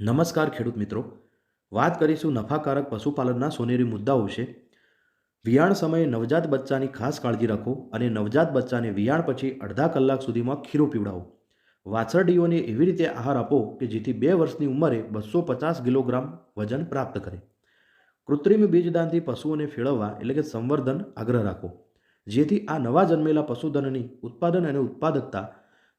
નમસ્કાર ખેડૂત મિત્રો. વાત કરીશું નફાકારક પશુપાલનના સોનેરી મુદ્દાઓ વિશે. વિયાણ સમયે નવજાત બચ્ચાની ખાસ કાળજી રાખો અને નવજાત બચ્ચાને વિયાણ પછી અડધા કલાક સુધીમાં ખીરો પીવડાવો. વાછરડીઓને એવી રીતે આહાર આપો કે જેથી બે વર્ષની ઉંમરે બસો પચાસ કિલોગ્રામ વજન પ્રાપ્ત કરે. કૃત્રિમ બીજદાનથી પશુઓને ફેળવવા એટલે કે સંવર્ધન આગ્રહ રાખો. જેથી આ નવા જન્મેલા પશુધનની ઉત્પાદન અને ઉત્પાદકતા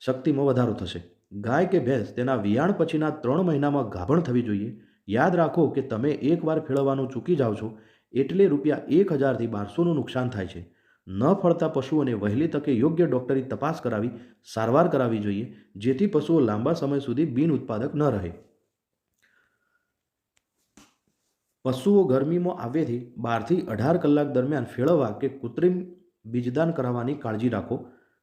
શક્તિમાં વધારો થશે. ગાય કે ભેંસ તેના વિયાણ પછીના ત્રણ મહિનામાં ગાભણ થવી જોઈએ. યાદ રાખો કે તમે એકવાર ફેળવવાનું ચૂકી જાઓ છો, એટલે રૂપિયા એક હજારથી બારસોનું નુકસાન થાય છે. ન ફળતા પશુઓને વહેલી તકે યોગ્ય ડૉક્ટરી તપાસ કરાવી, સારવાર કરાવવી જોઈએ, જેથી પશુઓ લાંબા સમય સુધી બિન ઉત્પાદક ન રહે. પશુઓ ગરમીમાં આવ્યેથી બારથી અઢાર કલાક દરમિયાન ફેળવવા કે કૃત્રિમ બીજદાન કરાવવાની કાળજી રાખો.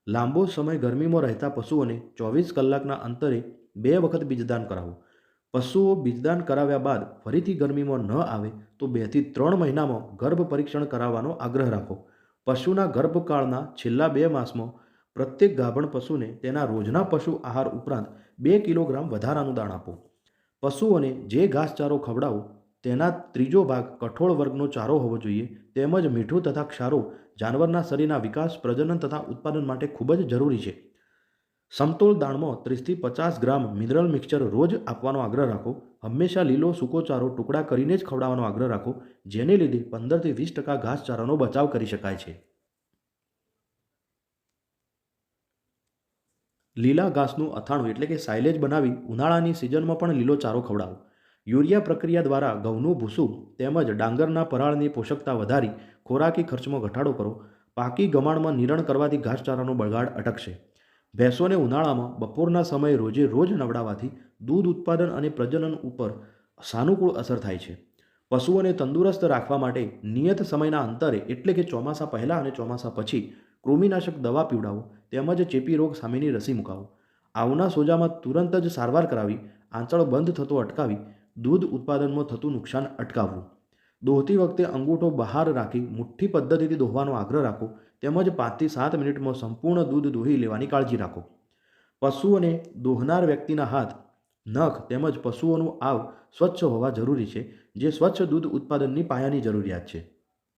લાંબો સમય ગરમીમાં રહેતા પશુઓને ચોવીસ કલાકના અંતરે બે વખત બીજદાન કરાવો. પશુઓ બીજદાન કરાવ્યા બાદ ફરીથી ગરમીમાં ન આવે તો બેથી ત્રણ મહિનામાં ગર્ભ પરીક્ષણ કરાવવાનો આગ્રહ રાખો. પશુના ગર્ભકાળના છેલ્લા બે માસમાં પ્રત્યેક ગાભણ પશુને તેના રોજના પશુ આહાર ઉપરાંત બે કિલોગ્રામ વધારાનું દાણ આપો. પશુઓને જે ઘાસચારો ખવડાવો તેના ત્રીજો ભાગ કઠોળ વર્ગનો ચારો હોવો જોઈએ, તેમજ મીઠું તથા ક્ષારો જાનવરના શરીરના વિકાસ, પ્રજનન તથા ઉત્પાદન માટે ખૂબ જ જરૂરી છે. સમતોલ દાણમાં ત્રીસથી પચાસ ગ્રામ મિનરલ મિક્સચર રોજ આપવાનો આગ્રહ રાખો. હંમેશા લીલો સૂકો ચારો ટુકડા કરીને જ ખવડાવવાનો આગ્રહ રાખો, જેને લીધે પંદરથી વીસ ટકા ઘાસચારાનો બચાવ કરી શકાય છે. લીલા ઘાસનું અથાણું એટલે કે સાયલેજ બનાવી ઉનાળાની સિઝનમાં પણ લીલો ચારો ખવડાવો. યુરિયા પ્રક્રિયા દ્વારા ઘઉંનું ભૂસું તેમજ ડાંગરના પરાળની પોષકતા વધારી, ખોરાકી ખર્ચમાં ઘટાડો કરો. પાકી ગમાણમાં નિરણ કરવાથી ઘાસચારાનો બગાડ અટકશે. ભેંસોને ઉનાળામાં બપોરના સમયે રોજે રોજ નવડાવવાથી દૂધ ઉત્પાદન અને પ્રજનન ઉપર સાનુકૂળ અસર થાય છે. પશુઓને તંદુરસ્ત રાખવા માટે નિયત સમયના અંતરે એટલે કે ચોમાસા પહેલાં અને ચોમાસા પછી કૃમિનાશક દવા પીવડાવો, તેમજ ચેપી રોગ સામેની રસી મુકાવો. આવના સોજામાં તુરંત જ સારવાર કરાવી, આંચળ બંધ થતો અટકાવી દૂધ ઉત્પાદનમાં થતું નુકસાન અટકાવવું. દોહતી વખતે અંગૂઠો બહાર રાખી મુઠ્ઠી પદ્ધતિથી દોહવાનો આગ્રહ રાખો. તેમજ પાંચથી સાત મિનિટમાં સંપૂર્ણ દૂધ દોહી લેવાની કાળજી રાખો. પશુઓને દોહનાર વ્યક્તિના હાથ, નખ તેમજ પશુઓનું આવ સ્વચ્છ હોવા જરૂરી છે, જે સ્વચ્છ દૂધ ઉત્પાદનની પાયાની જરૂરિયાત છે.